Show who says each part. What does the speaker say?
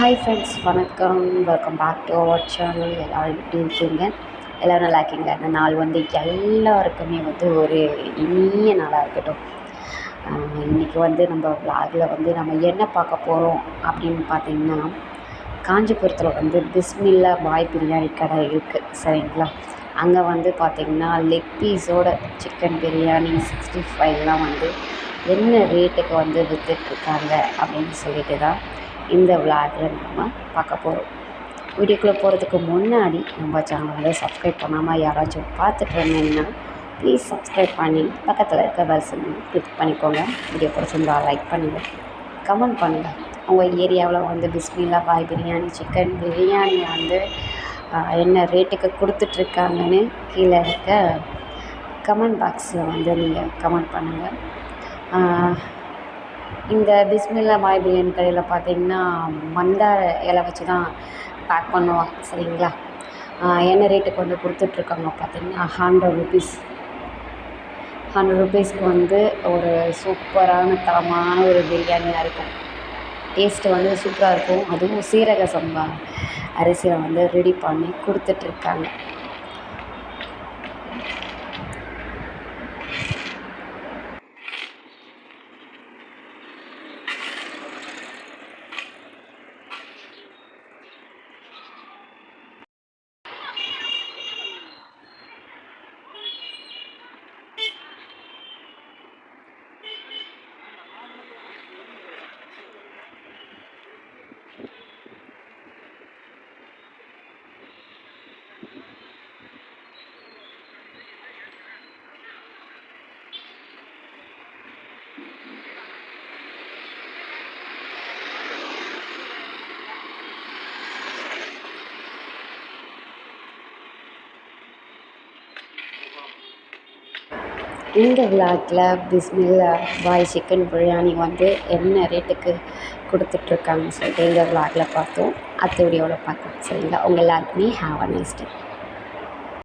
Speaker 1: Hi friends வணக்கம். Welcome back to our channel எல்லோரும் எப்படி இருக்கீங்க? எல்லோரும் நல்லா இருக்கீங்க இந்த நாள் வந்து எல்லாருக்குமே வந்து ஒரு இனிய நாளாக இருக்கட்டும். இன்றைக்கி வந்து நம்ம விளாகில் வந்து நம்ம என்ன பார்க்க போகிறோம் அப்படின்னு பார்த்தீங்கன்னா காஞ்சிபுரத்தில் வந்து பிஸ்மில்லா பாய் பிரியாணி கடை இருக்குது சரிங்களா? அங்கே வந்து பார்த்திங்கன்னா லெக் பீஸோட சிக்கன் பிரியாணி சிக்ஸ்டி ஃபைவ்லாம் வந்து என்ன ரேட்டுக்கு வந்து விற்றுட்ருக்காங்க அப்படின்னு சொல்லிட்டு தான் இந்த விளாகில் நம்ம பார்க்க போகிறோம் வீடியோக்குள்ளே போகிறதுக்கு முன்னாடி நம்ம சேனலை சப்ஸ்கிரைப் பண்ணாமல் யாராச்சும் பார்த்துட்டு இருந்தீங்கன்னா ப்ளீஸ் சப்ஸ்கிரைப் பண்ணி பக்கத்தில் இருக்க பெல் சிம்லையும் கிளிக் பண்ணிக்கோங்க. வீடியோ பிடிச்சிருந்தா லைக் பண்ணுங்கள் கமெண்ட் பண்ணுங்கள் உங்கள் ஏரியாவில் வந்து பிஸ்மில்லா பாய் பிரியாணி சிக்கன் பிரியாணி வந்து என்ன ரேட்டுக்கு கொடுத்துட்ருக்காங்கன்னு கீழே இருக்க கமெண்ட் பாக்ஸில் வந்து நீங்கள் கமெண்ட் பண்ணுங்கள் இந்த பிஸ்மில்லா பாய் பிரியாணி கடையில் பார்த்தீங்கன்னா மந்தார இலை வச்சு தான் பேக் பண்ணுவாங்க சரிங்களா? என்ன ரேட்டுக்கு வந்து கொடுத்துட்ருக்காங்க பார்த்தீங்கன்னா ஹண்ட்ரட் ருபீஸ் ஹண்ட்ரட் ருபீஸ்க்கு வந்து ஒரு சூப்பரான தரமான ஒரு பிரியாணியாக இருக்கும். டேஸ்ட்டு வந்து சூப்பராக இருக்கும். அதுவும் சீரக சம்பா அரிசியில் வந்து ரெடி பண்ணி கொடுத்துட்ருக்காங்க. இந்த விளாகில் பிஸ்மில்லா பாய் சிக்கன் பிரியாணி வந்து என்ன ரேட்டுக்கு கொடுத்துட்ருக்காங்கன்னு சொல்லிட்டு இந்த விளாகில் பார்த்தோம். அடுத்த வீடியோவில் பார்க்கலாம். சரிங்களா? உங்கள் எல்லாருக்குமே ஹாவ் அ நைஸ் டே